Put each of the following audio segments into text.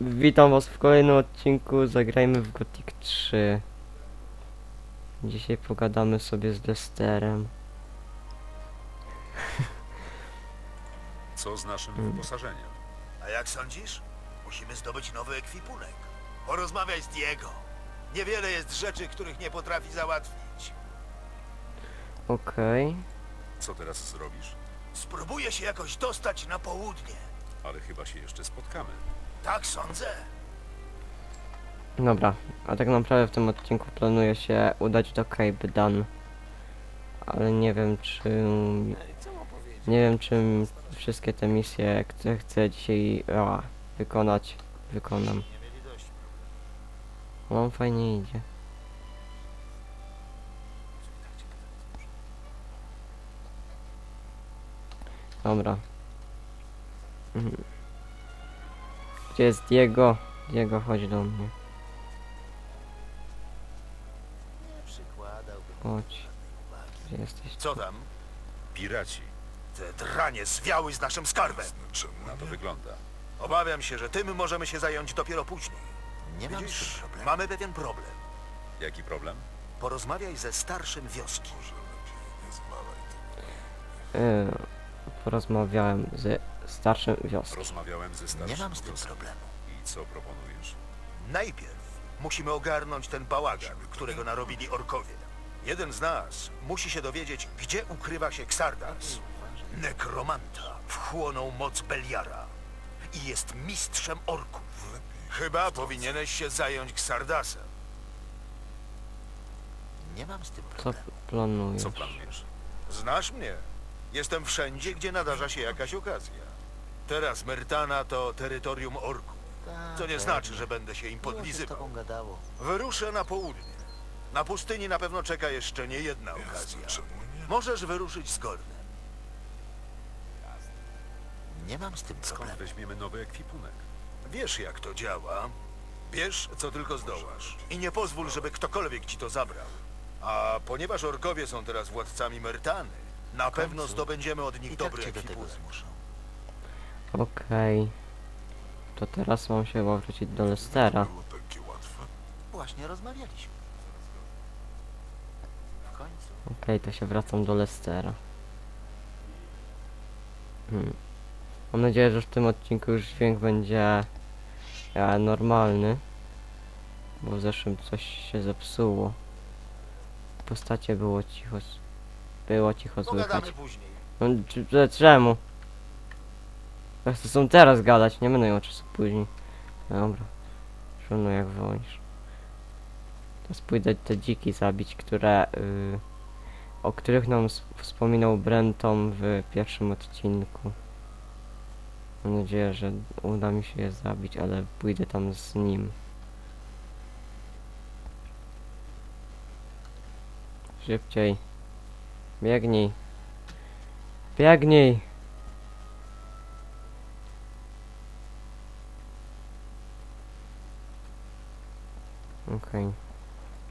Witam was w kolejnym odcinku, zagrajmy w Gothic 3. Dzisiaj pogadamy sobie z Lesterem. Co z naszym Mm. wyposażeniem? A jak sądzisz? Musimy zdobyć nowy ekwipunek. Porozmawiaj z Diego. Niewiele jest rzeczy, których nie potrafi załatwić. Okej. Co teraz zrobisz? Spróbuję się jakoś dostać na południe. Ale chyba się jeszcze spotkamy. Tak sądzę. Dobra, a tak naprawdę w tym odcinku planuję się udać do Cape Dan. Ale nie wiem czy... Nie wiem czy wszystkie te misje, które chcę dzisiaj a, wykonać, wykonam. No fajnie idzie. Dobra. Mhm. Gdzie jest Diego? Diego, chodź do mnie. Chodź. Gdzie jesteś? Co tam? Piraci. Te dranie zwiały z naszym skarbem. Na to wygląda. Obawiam się, że tym możemy się zająć dopiero później. Nie mam z Widzisz, tym problemu. mamy pewien problem. Jaki problem? Porozmawiaj ze starszym wioski. Yy, porozmawiałem z starszym wioską. Rozmawiałem ze starszym. Nie mam z tym wioską. problemu. I co proponujesz? Najpierw musimy ogarnąć ten bałagan, którego narobili orkowie. Jeden z nas musi się dowiedzieć, gdzie ukrywa się Xardas. Nekromanta wchłonął moc Beliara i jest mistrzem orków. Chyba powinieneś się zająć Xardasem. Nie mam z tym Co problemu. planujesz? Co planujesz? Znasz mnie. Jestem wszędzie, gdzie nadarza się jakaś okazja. Teraz Myrtana to terytorium orków, Tak, co nie pewnie. znaczy, że będę się im podlizywał. tobą gadało. Wyruszę na południe. Na pustyni na pewno czeka jeszcze nie jedna okazja. Możesz wyruszyć z Gordem. Nie mam z tym Skąd problemu. weźmiemy nowy ekwipunek? Wiesz jak to działa. Bierz co tylko zdołasz. I nie pozwól, żeby ktokolwiek ci to zabrał. A ponieważ orkowie są teraz władcami Myrtany, na pewno zdobędziemy od nich I tak dobry cię do tego ekwipunek. zmuszą. Okej. To teraz mam się chyba wrócić do Lestera. Właśnie rozmawialiśmy. W końcu. Okej, to się wracam do Lestera. Hmm. Mam nadzieję, że w tym odcinku już dźwięk będzie e, normalny. Bo w zeszłym coś się zepsuło. W postacie było cicho. s- Było cicho słychać. Pogadamy później. No, c- c- czemu? Ja chcę są teraz gadać, nie będę miał czasu później. Dobra. Trudno jak wolisz. Teraz pójdę te dziki zabić, które... y, o których nam s- wspominał Brenton w pierwszym odcinku. Mam nadzieję, że uda mi się je zabić, ale pójdę tam z nim. Szybciej. Biegnij. Biegnij! Okej.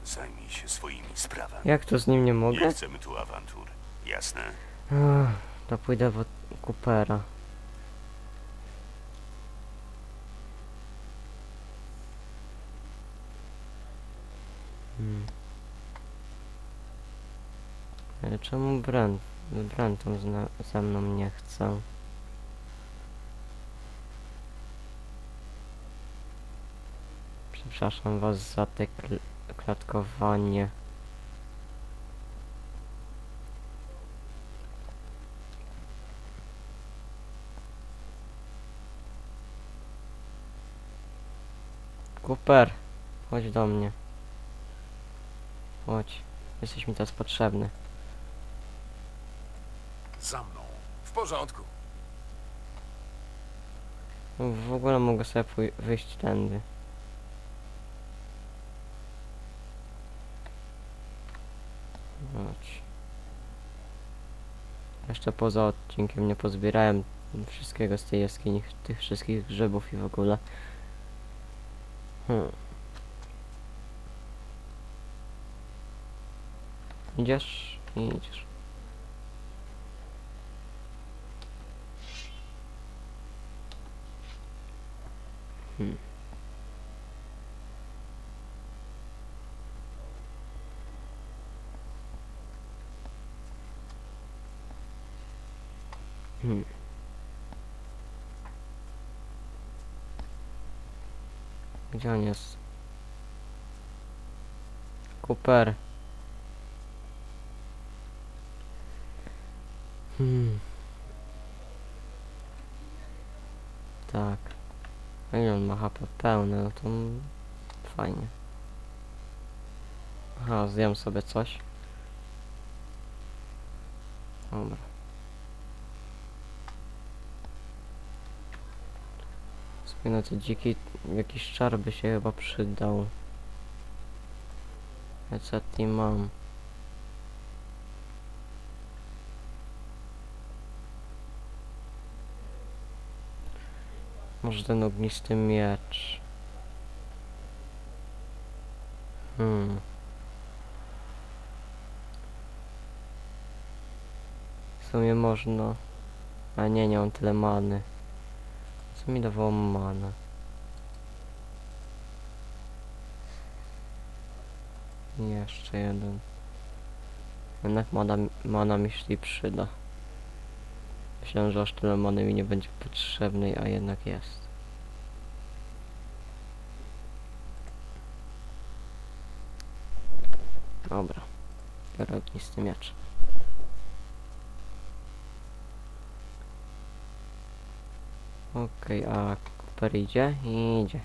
Zajmij się swoimi sprawami. Jak to z nim nie mogę? Nie chcemy tu awantur. Jasne? Ach, to pójdę w Coopera. Hmm. Ale czemu Brent, Brenton zna, ze mną nie chce? Przepraszam was za te kl klatkowanie. Cooper, chodź do mnie. Chodź, jesteś mi teraz potrzebny. Za mną. W porządku. W ogóle mogę sobie wyjść tędy. Chodź. Jeszcze poza odcinkiem nie pozbierałem wszystkiego z tej jaskini, tych wszystkich grzybów i w ogóle. Hmm. Idziesz? Idziesz. Hmm. Hmm. Gdzie on jest? Cooper. Hmm. Tak. A ile on ma HP pełne, no to fajnie. Aha, zjem sobie coś. Dobra. Na te dziki jakiś czar by się chyba przydał. Ja co ty mam? Może ten ognisty miecz. Hmm. W sumie można. A nie, nie mam tyle many. Co mi dawało manę? Jeszcze jeden. Jednak mana, mana mi się przyda. Myślałem, że aż tyle many mi nie będzie potrzebnej, a jednak jest. Dobra. Biorę ognisty miecz. Okej, a Cooper idzie? Idzie.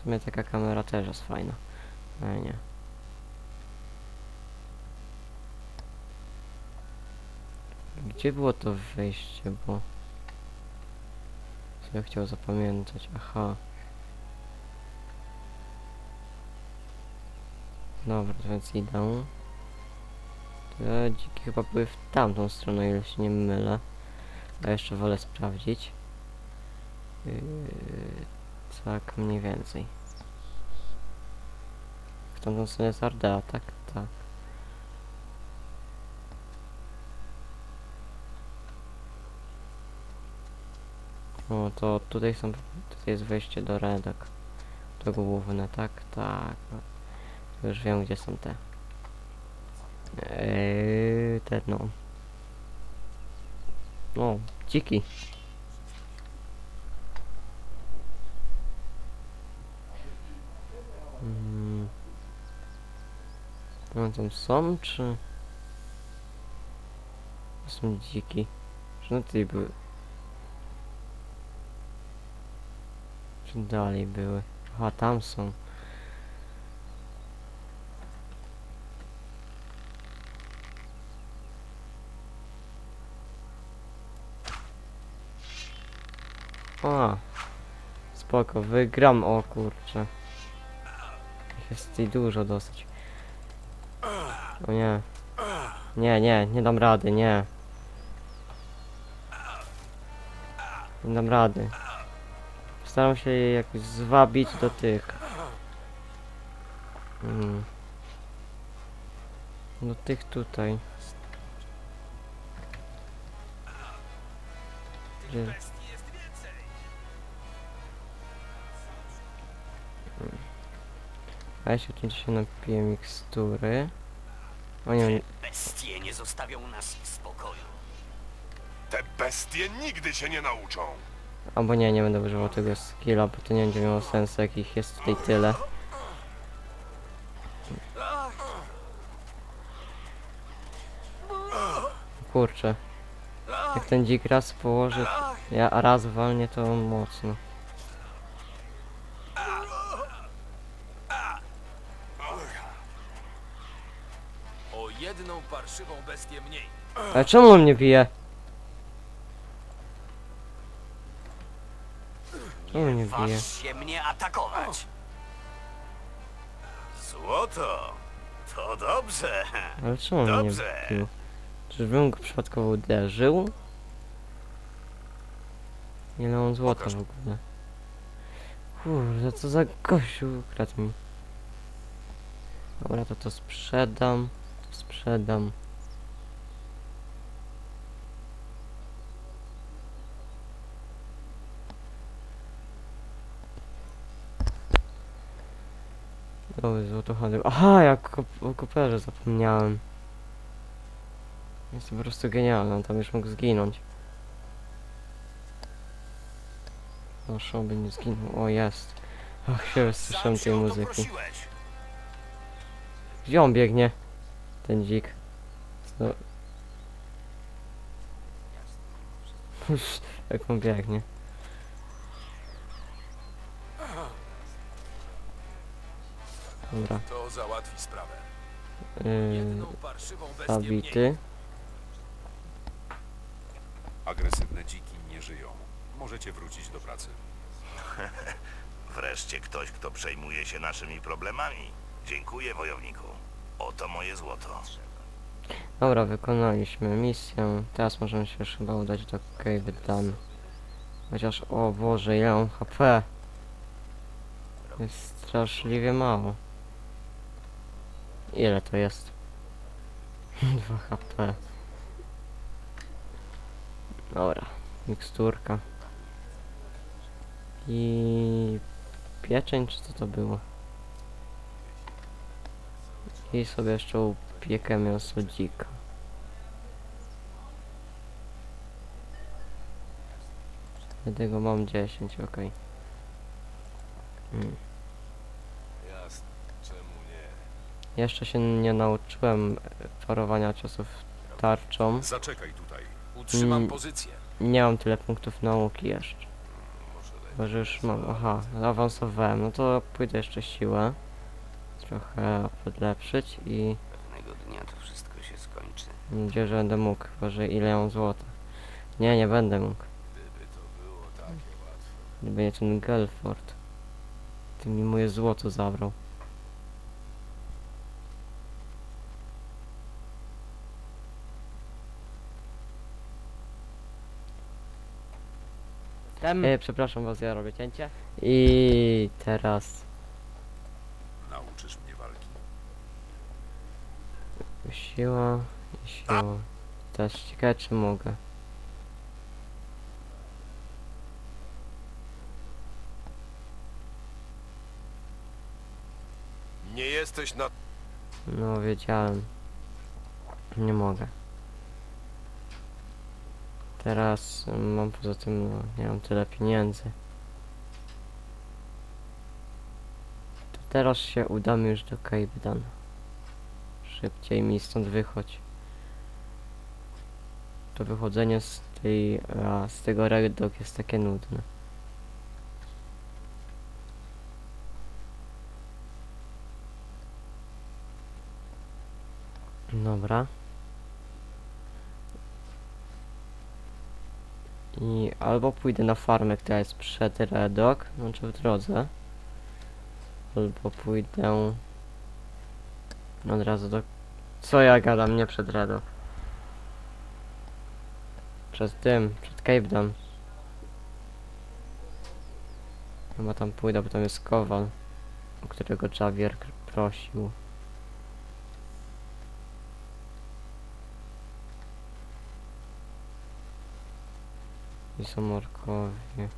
W sumie taka kamera też jest fajna. Ale nie. Gdzie było to wejście, bo... Co ja chciał zapamiętać? Aha. Dobra, więc idę. Te dziki chyba były w tamtą stronę, ile się nie mylę. A jeszcze wolę sprawdzić. Yy, tak, mniej więcej. W tamtą stronę jest Ardea, tak? Tak. O, to tutaj są, tutaj jest wejście do redek. To główne, tak? Tak. Już wiem, gdzie są te. Eee, te no. No, dziki. No tam są, czy... Są dziki. Czy no tutaj były? Czy dalej były? Aha, tam są. A, spoko, wygram, o kurczę. Jest tutaj dużo dosyć. O nie. Nie, nie, nie dam rady, nie. Nie dam rady. Staram się je jakoś zwabić do tych. Mm. Do tych tutaj. Gdzie? A ja się tu się napiję mikstury. O nie, Bestie nie zostawią nas w spokoju. Te bestie nigdy się nie nauczą. albo nie, nie będę używał tego skilla, bo to nie będzie miało sensu, jakich jest tutaj tyle. Kurczę. Jak ten dzik raz położy, ja a raz walnie to mocno. Parszywą bestię mniej. Ale czemu on mnie bije? Czemu mnie bije? Waż się mnie atakować. Złoto. To dobrze. Ale czemu on mnie Dobrze. bił? Czyżbym go przypadkowo uderzył? Ile on złota w ogóle? Kurde, co za gościu ukradł mi. Dobra, to to sprzedam sprzedam. O, złoto handel. Aha, jak o koperze zapomniałem. Jest po prostu genialne, tam już mógł zginąć. No, Proszę, oby nie zginął. O, jest. Och, się wysłyszałem tej muzyki. Gdzie on biegnie? Ten dzik. No. Jak on biegnie. Dobra. To załatwi sprawę. Yy, Jedną parszywą zabity. Agresywne dziki nie żyją. Możecie wrócić do pracy. Wreszcie ktoś, kto przejmuje się naszymi problemami. Dziękuję, wojowniku. Oto moje złoto. Dobra, wykonaliśmy misję. Teraz możemy się już chyba udać do Cave Dan. Chociaż, o Boże, ile mam HP. Jest straszliwie mało. Ile to jest? 2 HP. Dobra, miksturka. I pieczeń, czy co to było? I sobie jeszcze upiekę mięso dzika. Dlatego mam 10, ok. Mm. Nie? Jeszcze się nie nauczyłem parowania ciosów tarczą. Zaczekaj tutaj. Utrzymam Mm. pozycję. Nie mam tyle punktów nauki jeszcze. Może lepiej. Chyba, że już mam. Aha, zaawansowałem. No to pójdę jeszcze siłę. Trochę podlepszyć i Pewnego dnia to wszystko się skończy. mam nadzieję, że będę mógł. Chyba, że ile mam złota. Nie, nie będę mógł. Gdyby to było takie łatwe. Gdyby nie ten Gelford. Ty mi moje złoto zabrał. E, przepraszam was, ja robię cięcie. I teraz Nauczysz mnie walki. Siła i siła. Teraz ciekawe czy mogę. Nie jesteś na... No wiedziałem. Nie mogę. Teraz mm, mam poza tym, no, nie mam tyle pieniędzy. To teraz się udamy już do Cape Dan. Szybciej mi stąd wychodź. To wychodzenie z tej, a, z tego Red Dog jest takie nudne. Dobra. I albo pójdę na farmę, która jest przed Redok, znaczy w drodze. Albo pójdę od razu do... Co ja gadam, nie przed Redok. Przez tym, przed Cape Dan. Chyba tam pójdę, bo tam jest Kowal, o którego Javier prosił. I są morkowie.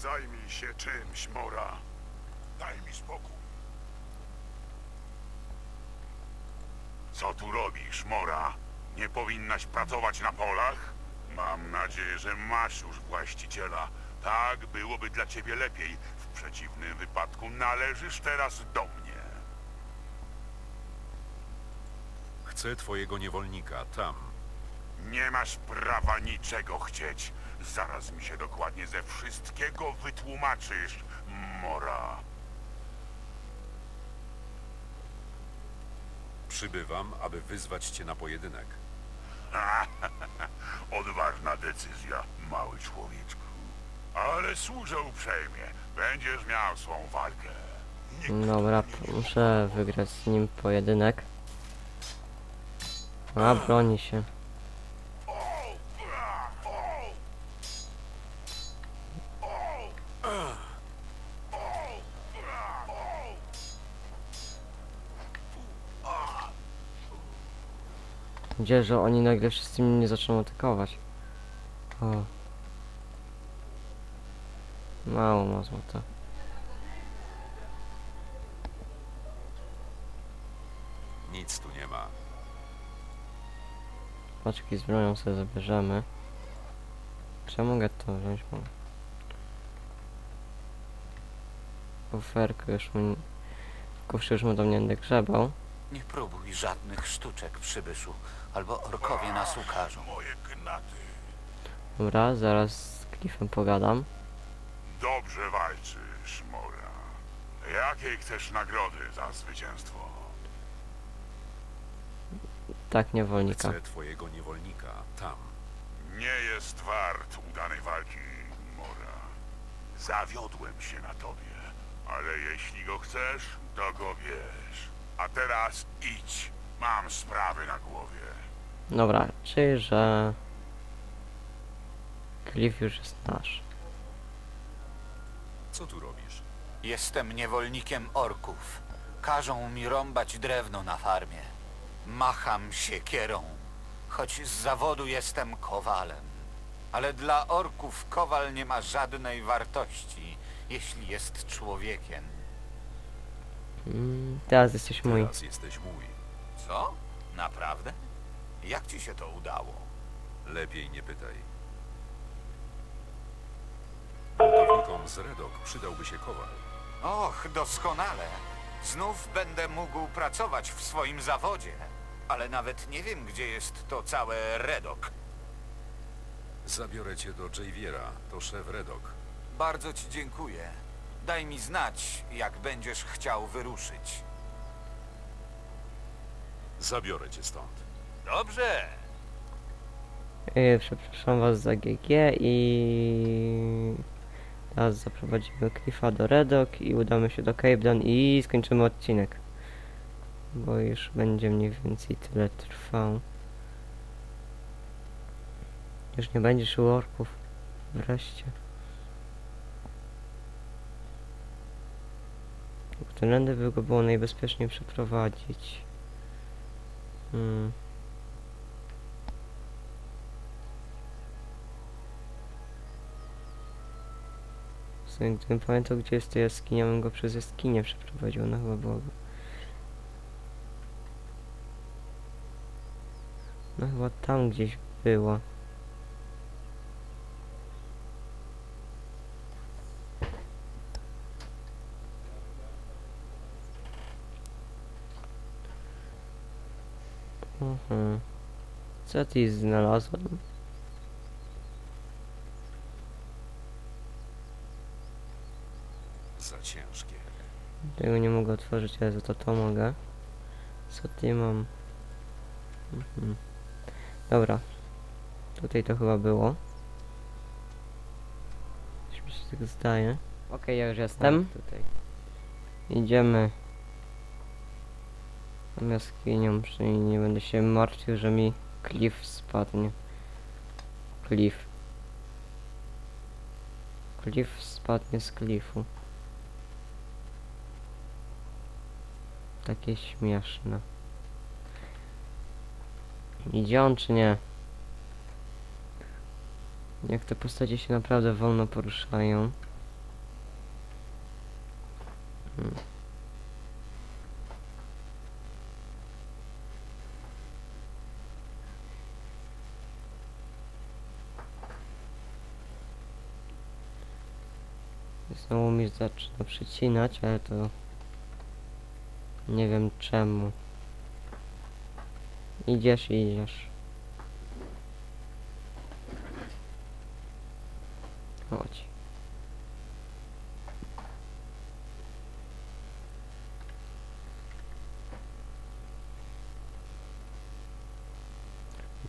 Zajmij się czymś, Mora. Daj mi spokój. Co tu robisz, Mora? Nie powinnaś pracować na polach? Mam nadzieję, że masz już właściciela. Tak byłoby dla ciebie lepiej. W przeciwnym wypadku należysz teraz do mnie. Chcę twojego niewolnika tam. Nie masz prawa niczego chcieć. Zaraz mi się dokładnie ze wszystkiego wytłumaczysz, Mora. Przybywam, aby wyzwać cię na pojedynek. Odważna decyzja, mały człowieczku. Ale służę uprzejmie. Będziesz miał swą walkę. Nikt Dobra, p- muszę wygrać z nim pojedynek. A, broni się. Gdzie, że oni nagle wszyscy mnie nie zaczną atakować. O. Mało ma złota. Nic tu nie ma. Paczki z bronią sobie zabierzemy. Czy ja mogę to wziąć? Mogę. Już mu... Kufrze już mu tam nie będę grzebał. Nie próbuj żadnych sztuczek, przybyszu, albo orkowie nas ukażą. Moje gnaty. Dobra, zaraz z Cliffem pogadam. Dobrze walczysz, Mora. Jakiej chcesz nagrody za zwycięstwo? Tak, niewolnika. Chcę twojego niewolnika tam. Nie jest wart udanej walki, Mora. Zawiodłem się na tobie, ale jeśli go chcesz, to go bierz. A teraz idź. Mam sprawy na głowie. Dobra, czyli że... Cliff już jest nasz. Co tu robisz? Jestem niewolnikiem orków. Każą mi rąbać drewno na farmie. Macham siekierą, choć z zawodu jestem kowalem. Ale dla orków kowal nie ma żadnej wartości, jeśli jest człowiekiem. Mm, teraz jesteś mój. Teraz jesteś mój. Co? Naprawdę? Jak ci się to udało? Lepiej nie pytaj. Buntownikom z Redok przydałby się kowal. Och, doskonale. Znów będę mógł pracować w swoim zawodzie. Ale nawet nie wiem, gdzie jest to całe Redok. Zabiorę cię do Javiera, to szef Redok. Bardzo ci dziękuję. Daj mi znać, jak będziesz chciał wyruszyć. Zabiorę cię stąd. Dobrze. Yy, przepraszam was za GG i... Teraz zaprowadzimy Cliffa do Redok i udamy się do Cape Town i skończymy odcinek. Bo już będzie mniej więcej tyle trwał. Już nie będzie szło orków. Wreszcie. Którędy by go było najbezpieczniej przeprowadzić? Hmm. W sumie, Gdybym pamiętał gdzie jest ta jaskinia, bym go przez jaskinię przeprowadził, no chyba byłoby. No chyba tam gdzieś była. Mhm. Co ty znalazłem? Za ciężkie. Tego nie mogę otworzyć, ale za to to mogę. Co ty mam? Mhm. Dobra. Tutaj to chyba było. Coś mi się tak zdaje. Okej, ja już jestem. Tutaj. Idziemy. Tą jaskinią, przynajmniej nie będę się martwił, że mi klif spadnie. Klif. Klif spadnie z klifu. Takie śmieszne. Idzie on czy nie? Jak te postacie się naprawdę wolno poruszają. Hmm. Znowu mi zaczyna przycinać, ale to nie wiem czemu. Idziesz, idziesz. Chodź.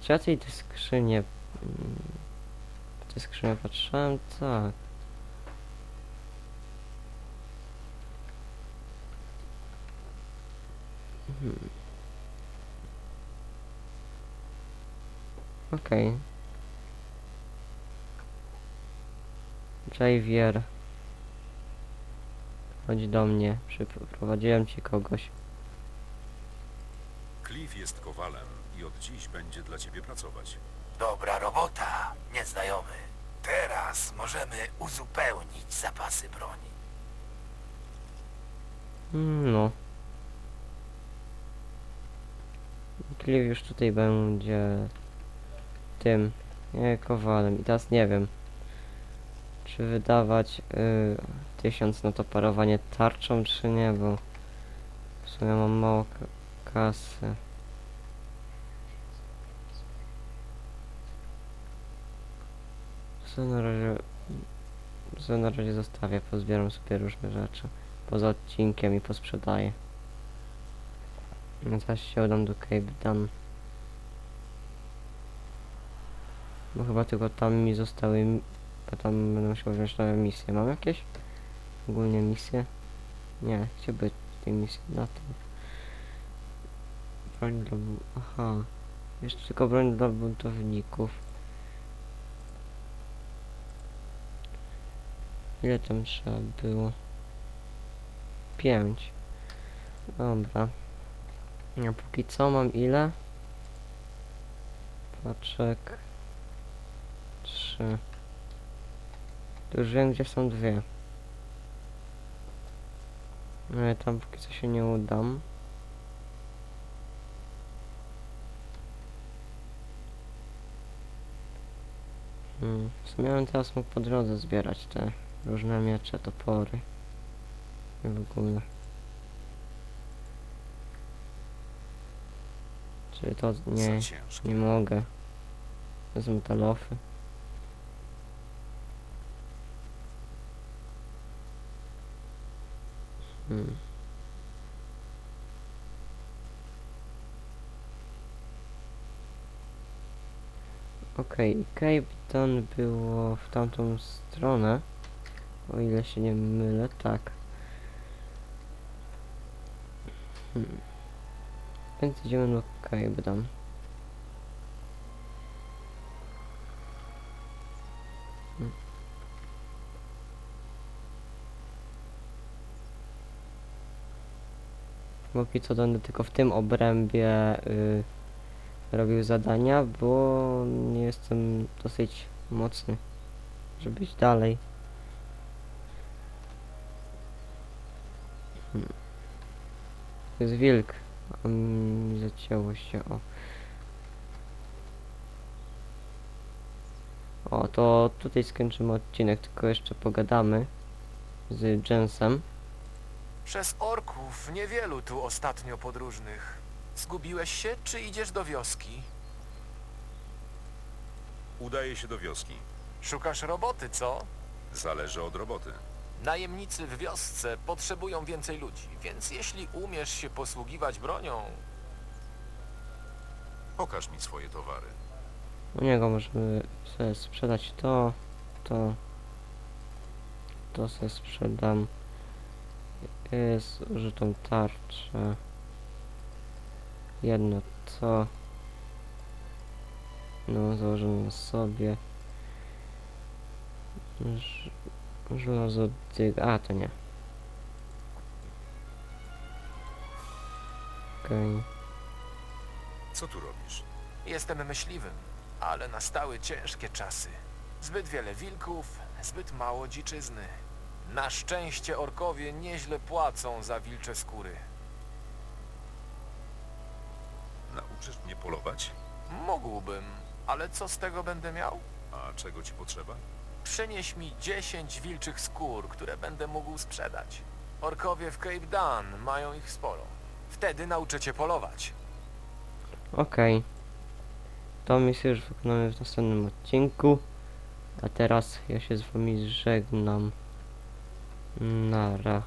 Czy ja tej te skrzynie... mm, Te skrzynie patrzyłem? Tak. Hmm. Okej. Javier. Chodź do mnie. Przyprowadziłem ci kogoś. Cliff jest kowalem i od dziś będzie dla ciebie pracować. Dobra robota, nieznajomy. Teraz możemy uzupełnić zapasy broni. Mm, No. Cliff już tutaj będzie tym, nie, kowalem. I teraz nie wiem, czy wydawać y, tysiąc na to parowanie tarczą, czy nie, bo w sumie mam mało ka- kasy. Co na razie, co na razie zostawię, pozbieram sobie różne rzeczy poza odcinkiem i posprzedaję. No teraz się udam do Cape Dan. Bo chyba tylko tam mi zostały, bo tam będę musiał wziąć nowe misje. Mam jakieś ogólnie misje? Nie, gdzie by tej misji na tym? Broń dla... aha. Jeszcze tylko broń dla buntowników. Ile tam trzeba było? Pięć. Dobra. Ja póki co mam ile? Paczek. Trzy. To już wiem gdzie są dwie. No ale tam póki co się nie udam. Hmm. W sumie bym teraz mógł po drodze zbierać te różne miecze, topory. I w ogóle. Czy to nie, nie mogę. To są metalofy. Hmm. Okej, okay, Cape Town było w tamtą stronę. O ile się nie mylę, tak. Hmm. Więc idziemy do Cape. Hmm. Póki co będę tylko w tym obrębie y, robił zadania, bo nie jestem dosyć mocny, żeby iść dalej. Hmm. To jest wilk. Zacięło się, o. O, to tutaj skończymy odcinek, tylko jeszcze pogadamy z Jensem. Przez orków niewielu tu ostatnio podróżnych. Zgubiłeś się, czy idziesz do wioski? Udaje się do wioski. Szukasz roboty, co? Zależy od roboty. Najemnicy w wiosce potrzebują więcej ludzi, więc jeśli umiesz się posługiwać bronią, Pokaż mi swoje towary. U niego możemy sobie sprzedać to, to, to sobie sprzedam. Jest użytą tarczę. Jedno to. No, założymy sobie. Ż- Żelazo dyg... A, to nie. Okej. Co tu robisz? jestem myśliwym, ale nastały ciężkie czasy. Zbyt wiele wilków, zbyt mało dziczyzny. Na szczęście orkowie nieźle płacą za wilcze skóry. Nauczysz mnie polować? Mógłbym, ale co z tego będę miał? A czego ci potrzeba? Przynieś mi 10 wilczych skór, które będę mógł sprzedać. Orkowie w Cape Dan mają ich sporo. Wtedy nauczę cię polować. Okej. To misję już wykonamy w następnym odcinku. A teraz ja się z wami żegnam. Nara.